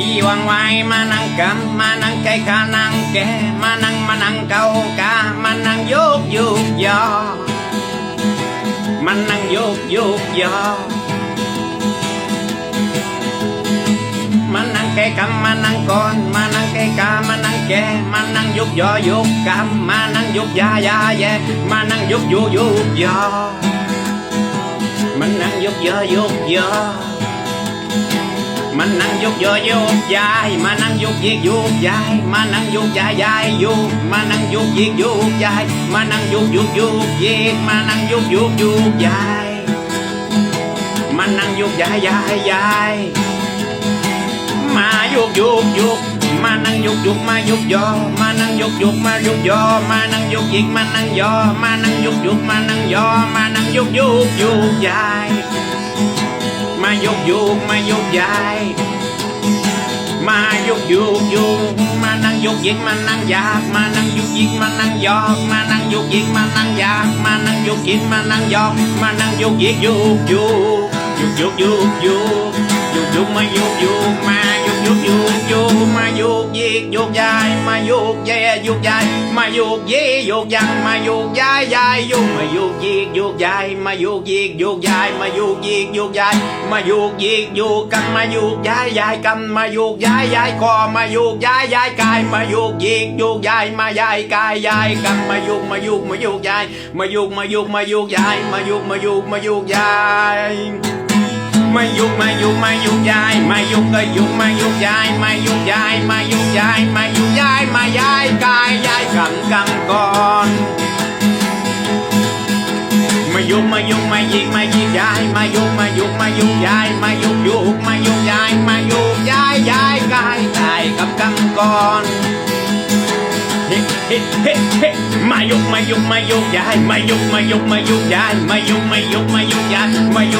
อีวังไว้มานั่งกำมานั่งไก่ขานั่งแกมานั่งมานั่งเกากามานั่งโยกโยกยอมานั่งโยกโยกยอมานั่งแกกำมานั่งก่อนมานั่งไก่กามานั่งแกมานั่งยกยอยกกำมานั่งยกยายาแยมานั่งยกโยโยกยอมันนั่งยกยอยกยอ มันนั่งยกยอยกยาย มานั่งยกยิกยกยาย มานั่งยกยายยายยกมานั่งยกยิกยกยาย มานั่งยกยกยกยิกมานั่งยกยกยกยายมานั่งยกยายยายยายมายกยกยกมานั่งยกยกมายกยอ มานั่งยกยกมายกยอ มานั่งยกยิกมานั่งยอ มานั่งยกยกมานั่งยอ มานั่งยกยกยกยายายกโยกมายกย้ายมายกโยกโยกมานั่งยกยิกมานั่งยากมานั่งยกยิกมานั่งยอกมานั่งยกยิกมานั่งยากมานั่งยกยิกมานั่งยอกมานั่งยกยิกโยกโยกโยกโยกโยกโยกโยกมายกโยกมายกโยกโยก มายกยิกยูกยายมายกแย่ยูกยายมายกเย่ยูกยังมายกยายยายยกมายกยิกยกยายมายกยิกยกยายมายกยิกยกยายมายูกยิกยกกันมายกยายยายกันมายกยายยายคอมายกยายยายกายมายูกยิกยกยายมายายกายยายกันมายกมายกมายกยายมายกมายกมายกยายมายกมายกมายกยาย มายุกมายุกมายุกยายมายุกก็ยุกมายุกยายมายุกยายมายุกยายมายุกยายมายายกายยายกำกำก่อนมายุกมายุกมายิกมายิกยายมายุกมายุกมายุกยายมายุกยุกมายุกยายมายุกยายยายกายกายกำกำก่อน เฮ้เฮ้เฮ้เฮ้มายุกมายุกมายุกยายมายุกมายุกมายุกยายมายุกมายุกมายุกยายมายุกมายุกยุกกำกำไ ุก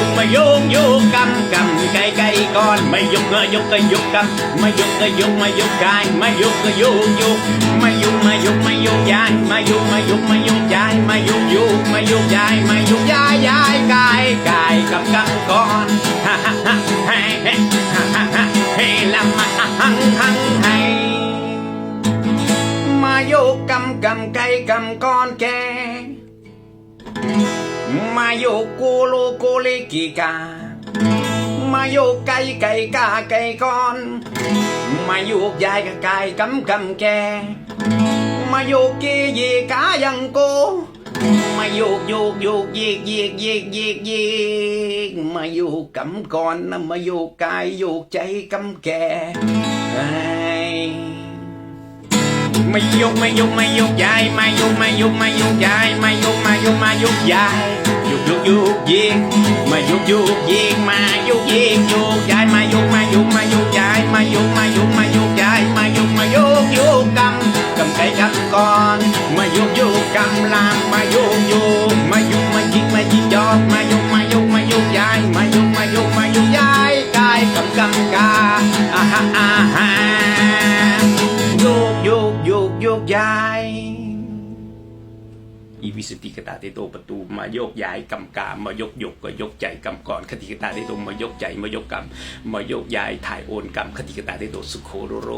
ก่ไก่ก่อนมายุกก็ยุกก็ยุกกำมายุกก็ยุกมายุกกายไมายุกก็ยุกยุกมายุกมายุกมายุกยายไมายุกมายุกมายุกยายไมายุกยุกมายุกยายไมายุกยายยายกายกายกำกำก่อนฮ่าฮ่าฮ่าเฮ้ฮ่าฮ่าฮ่าเฮ้ละมาหังหังให้มายกกำกำไก่กำก้อนแกมาโยกกูโลโกเลกิกา มาโยกไก่ไก่กาไก่ก้อน มาโยกยายกับไก่กำกำแก มาโยกกียีกายังโก มาโยกโยกโยกยีกยีกยีกยีกยีกมาโยกกำก่อนนะมาโยกกายโยกใจกำแกเอ้ย มายุกมายุกมายุกยายมายุกมายุกมายุกยายมายุกมายุกมายุกยาย vuốt vuốt viết mà vuốt vuốt viết mà vuốt viết vuốt dài mà vuốt mà vuốt mà vuốt dài mà vuốt mà vuốt mà vuốt dài mà vuốt mà vuốt vuốt cầm cầm cây cầm con mà vuốt vuốt cầm làm mà vuốt vuốt mà vuốt mà viết mà viết giọt mà vuốt mà vuốt mà vuốt dài mà vuốt mà vuốt mà vuốt dài cài cầm cầm ca à ha à ha vuốt vuốt vuốt vuốt dài อีวิสติกตาเตโตประตูมาโยกย้ายกำกามมายกยกก็ยกใจกำก่อนคติกตาเตโตมายกใจมายกกรรมมายกย้ายถ่ายโอนกรรมคติกตาเตโตสุโคโรโร